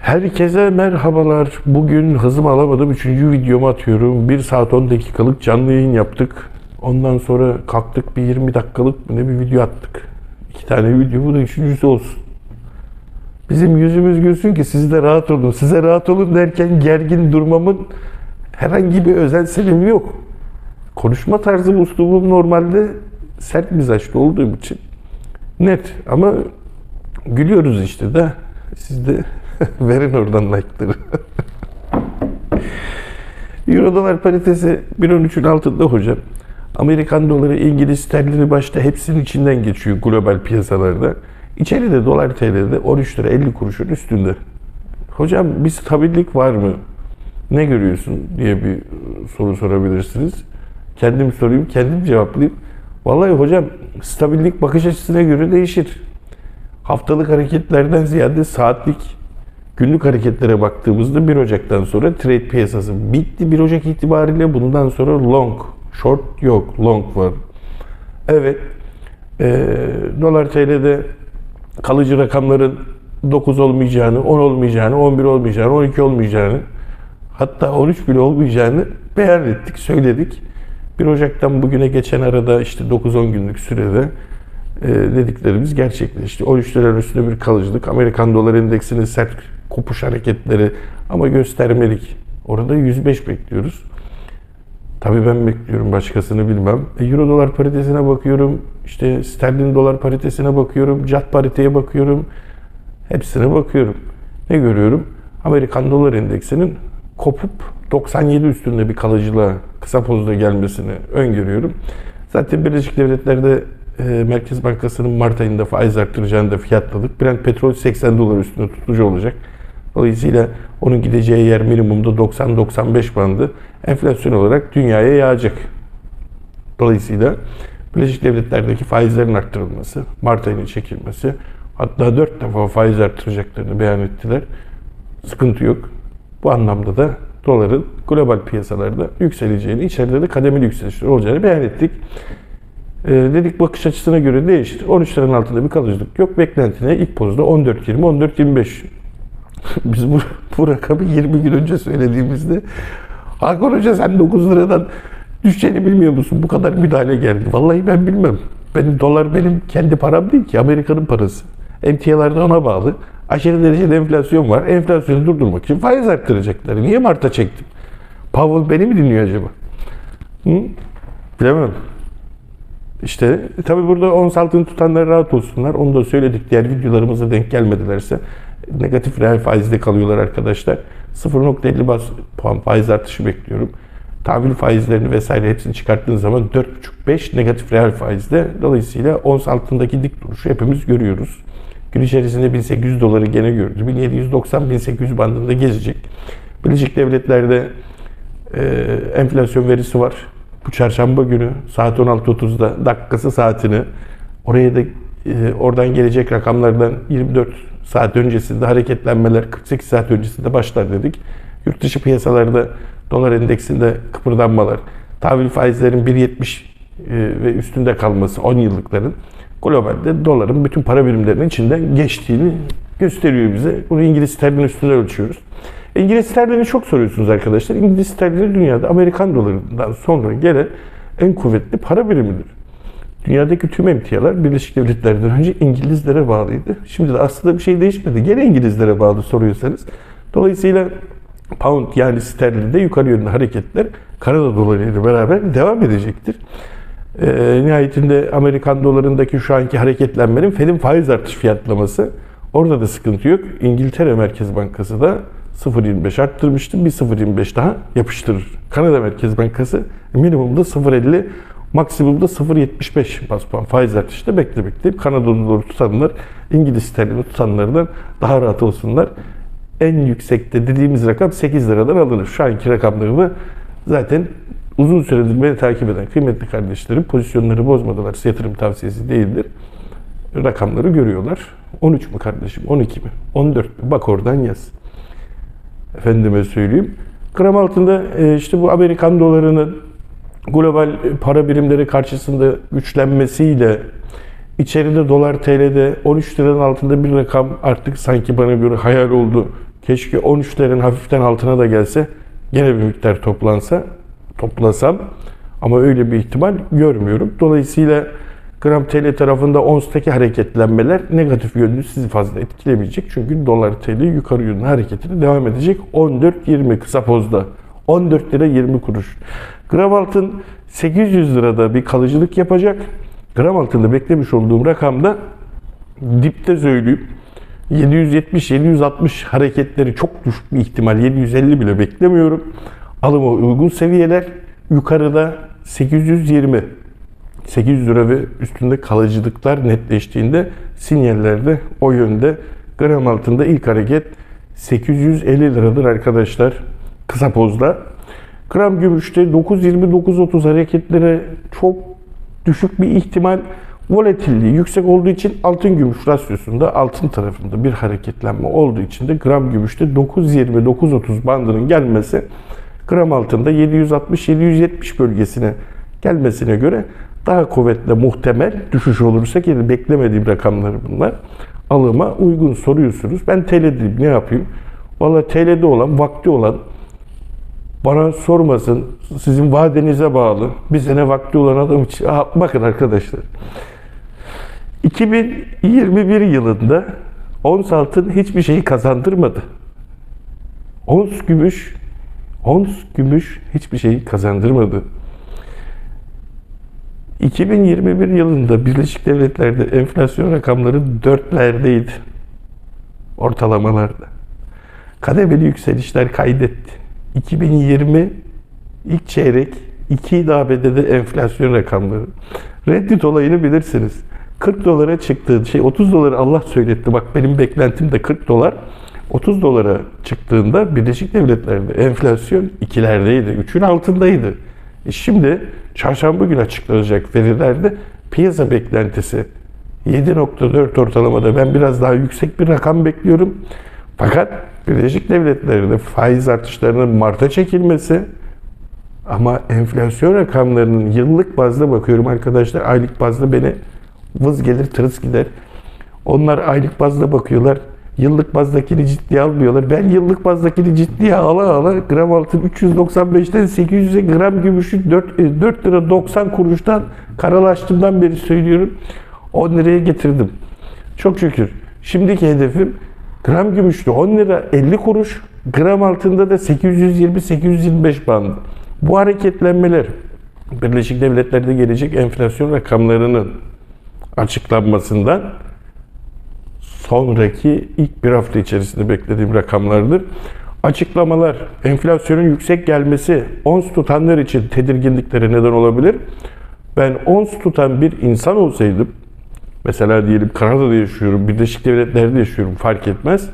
Herkese merhabalar. Bugün hızımı alamadım. Üçüncü videomu atıyorum. 1 saat 10 dakikalık canlı yayın yaptık. Ondan sonra kalktık bir 20 dakikalık ne bir video attık. İki tane video. Bu da üçüncüsü olsun. Bizim yüzümüz gülsün ki siz de rahat olun. Size rahat olun derken gergin durmamın herhangi bir özel sebebi yok. Konuşma tarzım, uslubum normalde sert mizaçlı olduğum için net ama gülüyoruz işte de. Siz de verin oradan like'ları. Euro dolar paritesi 1.13'ün altında hocam. Amerikan doları, İngiliz sterlini başta hepsinin içinden geçiyor global piyasalarda. İçeride dolar TL'de 13 lira 50 kuruşun üstünde. Hocam bir stabillik var mı? Ne görüyorsun diye bir soru sorabilirsiniz. Kendim sorayım, kendim cevaplayayım. Vallahi hocam stabillik bakış açısına göre değişir. Haftalık hareketlerden ziyade saatlik, günlük hareketlere baktığımızda 1 Ocak'tan sonra trade piyasası bitti. 1 Ocak itibariyle bundan sonra long, short yok, long var. Evet, e, dolar TL'de kalıcı rakamların 9 olmayacağını, 10 olmayacağını, 11 olmayacağını, 12 olmayacağını, hatta 13 bile olmayacağını beyan ettik, söyledik. 1 Ocak'tan bugüne geçen arada işte 9-10 günlük sürede dediklerimiz gerçekleşti. 13 liranın üstünde bir kalıcılık, Amerikan dolar endeksinin sert kopuş hareketleri ama göstermelik. Orada 105 bekliyoruz. Tabii ben bekliyorum başkasını bilmem. E, Euro dolar paritesine bakıyorum. işte sterlin dolar paritesine bakıyorum. CAD pariteye bakıyorum. Hepsine bakıyorum. Ne görüyorum? Amerikan dolar endeksinin kopup 97 üstünde bir kalıcılığa kısa pozda gelmesini öngörüyorum. Zaten Birleşik Devletler'de Merkez Bankası'nın Mart ayında faiz arttıracağını da fiyatladık. Brent petrol 80 dolar üstünde tutucu olacak. Dolayısıyla onun gideceği yer minimumda 90-95 bandı. Enflasyon olarak dünyaya yağacak. Dolayısıyla Birleşik Devletler'deki faizlerin arttırılması, Mart ayının çekilmesi, hatta 4 defa faiz arttıracaklarını beyan ettiler. Sıkıntı yok. Bu anlamda da doların global piyasalarda yükseleceğini, içeride de kademeli yükselişler olacağını beyan ettik. Ee, dedik bakış açısına göre değişti. 13 liranın altında bir kalıcılık yok. Beklentine ilk pozda 14.20, 14.25 biz bu, bu rakamı 20 gün önce söylediğimizde Hakan Hoca sen 9 liradan düşeceğini bilmiyor musun? Bu kadar müdahale geldi. Vallahi ben bilmem. Benim dolar benim kendi param değil ki. Amerika'nın parası. Emtialar da ona bağlı. Aşırı derecede enflasyon var. Enflasyonu durdurmak için faiz arttıracaklar. Niye Mart'a çektim? Powell beni mi dinliyor acaba? Hı? Bilemem. İşte e, tabi burada ons altını tutanlar rahat olsunlar. Onu da söyledik. Diğer videolarımıza denk gelmedilerse negatif reel faizde kalıyorlar arkadaşlar. 0.50 bas puan faiz artışı bekliyorum. Tahvil faizlerini vesaire hepsini çıkarttığın zaman 4.5-5 negatif reel faizde. Dolayısıyla ons altındaki dik duruşu hepimiz görüyoruz. Gün içerisinde 1800 doları gene gördü. 1790-1800 bandında gezecek. Birleşik Devletler'de e, enflasyon verisi var. Bu çarşamba günü saat 16.30'da dakikası saatini oraya da e, oradan gelecek rakamlardan 24 saat öncesinde hareketlenmeler 48 saat öncesinde başlar dedik. Yurt dışı piyasalarda dolar endeksinde kıpırdanmalar, tahvil faizlerin 1.70 e, ve üstünde kalması 10 yıllıkların globalde doların bütün para birimlerinin içinden geçtiğini gösteriyor bize. Bunu İngiliz sterlin üstünde ölçüyoruz. İngiliz sterlini çok soruyorsunuz arkadaşlar. İngiliz sterlini dünyada Amerikan dolarından sonra gelen en kuvvetli para birimidir. Dünyadaki tüm emtialar Birleşik Devletler'den önce İngilizlere bağlıydı. Şimdi de aslında bir şey değişmedi. Gene İngilizlere bağlı soruyorsanız. Dolayısıyla pound yani sterlinde yukarı yönlü hareketler Kanada dolarıyla beraber devam edecektir. E, nihayetinde Amerikan dolarındaki şu anki hareketlenmenin Fed'in faiz artış fiyatlaması orada da sıkıntı yok. İngiltere Merkez Bankası da 0.25 arttırmıştı. Bir 0.25 daha yapıştırır. Kanada Merkez Bankası minimumda 0.50 maksimumda 0.75 bas puan faiz artışı beklemekte. Kanada doları tutanlar İngiliz sterlini tutanlardan daha rahat olsunlar. En yüksekte dediğimiz rakam 8 liradan alınır. Şu anki rakamları da zaten uzun süredir beni takip eden kıymetli kardeşlerim pozisyonları bozmadılar. Yatırım tavsiyesi değildir. Rakamları görüyorlar. 13 mü kardeşim? 12 mi? 14 mi? Bak oradan yaz. Efendime söyleyeyim. Gram altında e, işte bu Amerikan dolarının global para birimleri karşısında güçlenmesiyle içeride dolar TL'de 13 liranın altında bir rakam artık sanki bana göre hayal oldu Keşke 13'lerin hafiften altına da gelse gene bir miktar toplansa, toplasam ama öyle bir ihtimal görmüyorum. Dolayısıyla gram TL tarafında ONS'taki hareketlenmeler negatif yönlü sizi fazla etkilemeyecek. Çünkü dolar TL yukarı yönlü hareketine devam edecek. 14.20 kısa pozda. 14 lira 20 kuruş. Gram altın 800 lirada bir kalıcılık yapacak. Gram altında beklemiş olduğum rakamda dipte söyleyeyim 770-760 hareketleri çok düşük bir ihtimal 750 bile beklemiyorum. Alıma uygun seviyeler yukarıda 820 800 lira ve üstünde kalıcılıklar netleştiğinde sinyallerde o yönde. Gram altında ilk hareket 850 liradır arkadaşlar. Kısa pozda. Gram gümüşte 9.20-9.30 hareketleri çok düşük bir ihtimal. Volatilliği yüksek olduğu için altın gümüş rasyosunda altın tarafında bir hareketlenme olduğu için de gram gümüşte 9.20-9.30 bandının gelmesi gram altında 760-770 bölgesine gelmesine göre daha kuvvetli muhtemel düşüş olursa ki beklemediğim rakamları bunlar alıma uygun soruyorsunuz. Ben TL'deyim ne yapayım? Valla TL'de olan, vakti olan bana sormasın. Sizin vadenize bağlı. Bir sene vakti olan adam için. Aa, bakın arkadaşlar. 2021 yılında ons altın hiçbir şeyi kazandırmadı. Ons gümüş, ons gümüş hiçbir şeyi kazandırmadı. 2021 yılında Birleşik Devletler'de enflasyon rakamları dörtlerdeydi. Ortalamalarda. Kademeli yükselişler kaydetti. 2020 ilk çeyrek 2 ABD'de enflasyon rakamları. Reddit olayını bilirsiniz. 40 dolara çıktığı şey 30 doları Allah söyletti. Bak benim beklentim de 40 dolar. 30 dolara çıktığında Birleşik Devletler'de enflasyon ikilerdeydi. 3'ün altındaydı. E şimdi çarşamba günü açıklanacak verilerde piyasa beklentisi 7.4 ortalamada ben biraz daha yüksek bir rakam bekliyorum. Fakat Birleşik Devletleri'nde faiz artışlarının Mart'a çekilmesi ama enflasyon rakamlarının yıllık bazda bakıyorum arkadaşlar aylık bazda beni vız gelir tırıs gider. Onlar aylık bazda bakıyorlar. Yıllık bazdakini ciddiye almıyorlar. Ben yıllık bazdakini ciddiye ala ala gram altın 395'ten 800'e gram gümüşü 4, 4 lira 90 kuruştan karalaştığımdan beri söylüyorum. 10 liraya getirdim. Çok şükür. Şimdiki hedefim gram gümüşte 10 lira 50 kuruş, gram altında da 820-825 bandı. Bu hareketlenmeler Birleşik Devletler'de gelecek enflasyon rakamlarının açıklanmasından sonraki ilk bir hafta içerisinde beklediğim rakamlardır. Açıklamalar, enflasyonun yüksek gelmesi ons tutanlar için tedirginliklere neden olabilir. Ben ons tutan bir insan olsaydım, mesela diyelim Kanada'da yaşıyorum, Birleşik Devletler'de yaşıyorum fark etmez.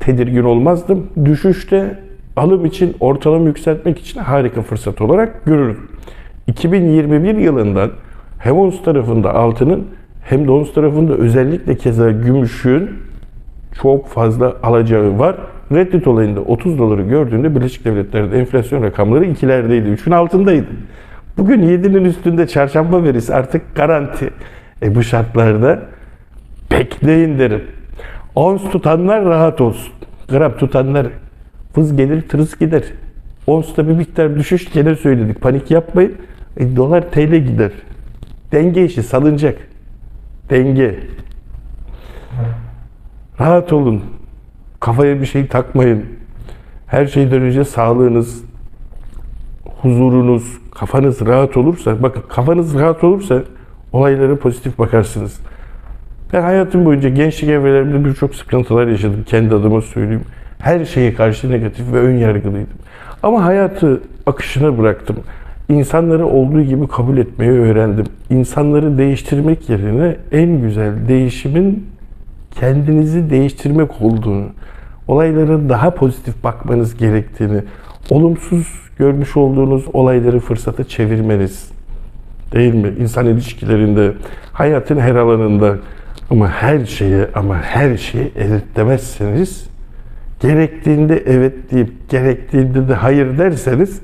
Tedirgin olmazdım. Düşüşte alım için, ortalama yükseltmek için harika fırsat olarak görürüm. 2021 yılından hem ons tarafında altının hem ons tarafında özellikle keza gümüşün çok fazla alacağı var. Reddit olayında 30 doları gördüğünde Birleşik Devletler'de enflasyon rakamları ikilerdeydi. 3'ün altındaydı. Bugün 7'nin üstünde çarşamba verisi artık garanti. E bu şartlarda bekleyin derim. Ons tutanlar rahat olsun. Gram tutanlar vız gelir tırıs gider. Ons'ta bir miktar düşüş gene söyledik. Panik yapmayın. E, dolar TL gider. Denge işi salınacak. Denge. Rahat olun. Kafaya bir şey takmayın. Her şeyden önce sağlığınız, huzurunuz, kafanız rahat olursa, bakın kafanız rahat olursa olaylara pozitif bakarsınız. Ben hayatım boyunca gençlik evrelerimde birçok sıkıntılar yaşadım. Kendi adıma söyleyeyim. Her şeye karşı negatif ve ön yargılıydım. Ama hayatı akışına bıraktım. İnsanları olduğu gibi kabul etmeyi öğrendim. İnsanları değiştirmek yerine en güzel değişimin kendinizi değiştirmek olduğunu, olaylara daha pozitif bakmanız gerektiğini, olumsuz görmüş olduğunuz olayları fırsata çevirmeniz. Değil mi? İnsan ilişkilerinde, hayatın her alanında ama her şeye ama her şeye evet demezseniz gerektiğinde evet deyip gerektiğinde de hayır derseniz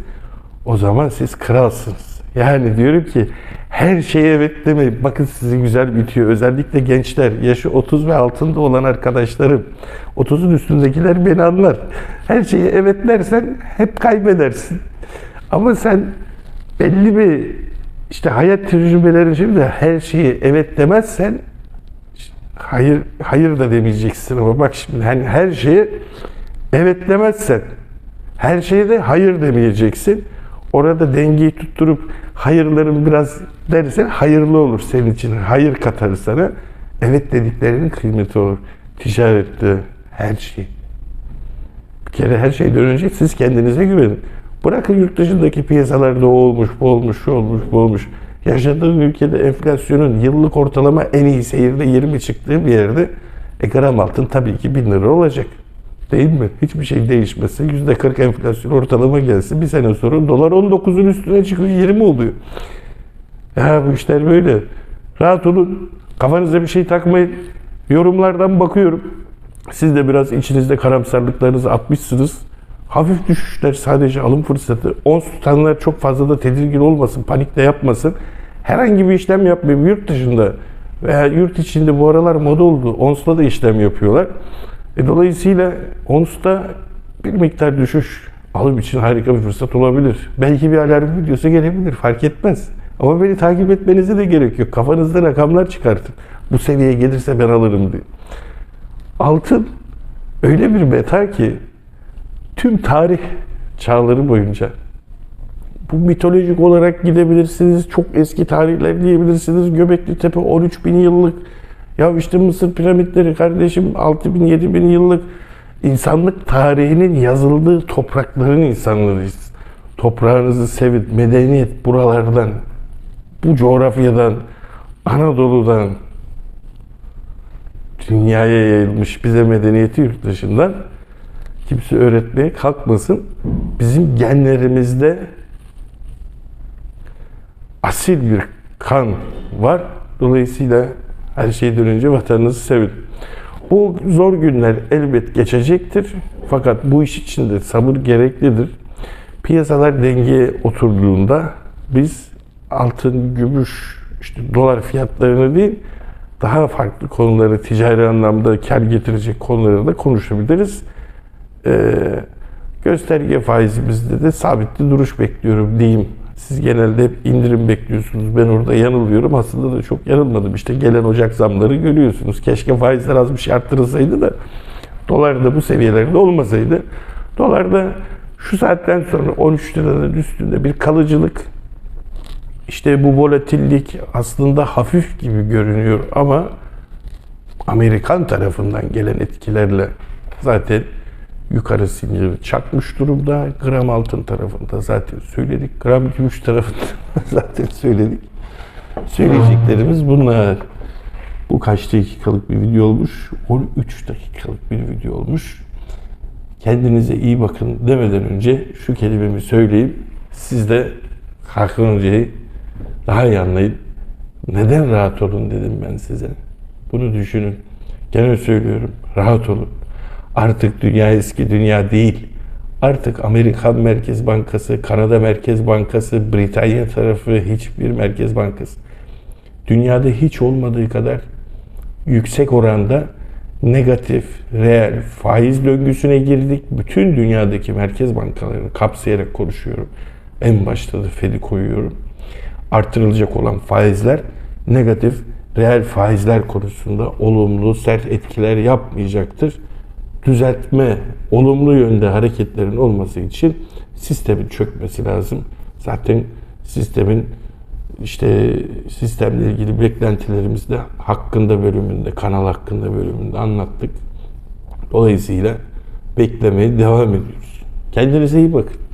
o zaman siz kralsınız. Yani diyorum ki her şeye evet demeyin. Bakın sizi güzel bitiyor. Özellikle gençler, yaşı 30 ve altında olan arkadaşlarım. 30'un üstündekiler beni anlar. Her şeye evet dersen hep kaybedersin. Ama sen belli bir işte hayat tecrübelerin şimdi her şeyi evet demezsen hayır hayır da demeyeceksin ama bak şimdi hani her şeye evet demezsen her şeye de hayır demeyeceksin. Orada dengeyi tutturup hayırların biraz dersen hayırlı olur senin için. Hayır katar sana. Evet dediklerinin kıymeti olur. Ticarette her şey. Bir kere her şeyden önce siz kendinize güvenin. Bırakın yurt dışındaki piyasalarda o olmuş, bu olmuş, şu olmuş, bu olmuş. Yaşadığın ülkede enflasyonun yıllık ortalama en iyi seyirde 20 çıktığı bir yerde e, gram altın tabii ki 1000 lira olacak. Değil mi? Hiçbir şey değişmezse %40 enflasyon ortalama gelse bir sene sonra dolar 19'un üstüne çıkıyor 20 oluyor. Ya bu işler böyle. Rahat olun. Kafanıza bir şey takmayın. Yorumlardan bakıyorum. Siz de biraz içinizde karamsarlıklarınızı atmışsınız. Hafif düşüşler sadece alım fırsatı. Ons tutanlar çok fazla da tedirgin olmasın, panik de yapmasın. Herhangi bir işlem yapmayayım yurt dışında veya yurt içinde bu aralar moda oldu. Ons'la da işlem yapıyorlar. E, dolayısıyla Ons'ta bir miktar düşüş alım için harika bir fırsat olabilir. Belki bir alarm videosu gelebilir, fark etmez. Ama beni takip etmenize de gerek yok. Kafanızda rakamlar çıkartın. Bu seviyeye gelirse ben alırım diye. Altın öyle bir meta ki tüm tarih çağları boyunca bu mitolojik olarak gidebilirsiniz. Çok eski tarihler diyebilirsiniz. Göbekli Tepe 13 bin yıllık. Ya işte Mısır piramitleri kardeşim 6 bin 7 bin yıllık. insanlık tarihinin yazıldığı toprakların insanlarıyız. Toprağınızı sevin. Medeniyet buralardan, bu coğrafyadan, Anadolu'dan dünyaya yayılmış bize medeniyeti yurt dışından kimse öğretmeye kalkmasın. Bizim genlerimizde asil bir kan var. Dolayısıyla her şeyden önce vatanınızı sevin. Bu zor günler elbet geçecektir. Fakat bu iş için de sabır gereklidir. Piyasalar dengeye oturduğunda biz altın, gümüş, işte dolar fiyatlarını değil, daha farklı konuları, ticari anlamda kar getirecek konuları da konuşabiliriz. Ee, gösterge faizimizde de sabitli duruş bekliyorum diyeyim. Siz genelde hep indirim bekliyorsunuz. Ben orada yanılıyorum. Aslında da çok yanılmadım. İşte gelen Ocak zamları görüyorsunuz. Keşke faizler az bir şey arttırılsaydı da dolar da bu seviyelerde olmasaydı. Dolar da şu saatten sonra 13 liranın üstünde bir kalıcılık işte bu volatillik aslında hafif gibi görünüyor ama Amerikan tarafından gelen etkilerle zaten yukarı sinyali çakmış durumda. Gram altın tarafında zaten söyledik. Gram gümüş tarafında zaten söyledik. Söyleyeceklerimiz bunlar. Bu kaç dakikalık bir video olmuş? 13 dakikalık bir video olmuş. Kendinize iyi bakın demeden önce şu kelimemi söyleyeyim. Siz de Hakan daha iyi anlayın. Neden rahat olun dedim ben size. Bunu düşünün. Gene söylüyorum. Rahat olun. Artık dünya eski dünya değil. Artık Amerikan Merkez Bankası, Kanada Merkez Bankası, Britanya tarafı hiçbir Merkez Bankası. Dünyada hiç olmadığı kadar yüksek oranda negatif, reel faiz döngüsüne girdik. Bütün dünyadaki merkez bankalarını kapsayarak konuşuyorum. En başta da Fed'i koyuyorum. Artırılacak olan faizler negatif, reel faizler konusunda olumlu, sert etkiler yapmayacaktır düzeltme, olumlu yönde hareketlerin olması için sistemin çökmesi lazım. Zaten sistemin işte sistemle ilgili beklentilerimizi de hakkında bölümünde, kanal hakkında bölümünde anlattık. Dolayısıyla beklemeye devam ediyoruz. Kendinize iyi bakın.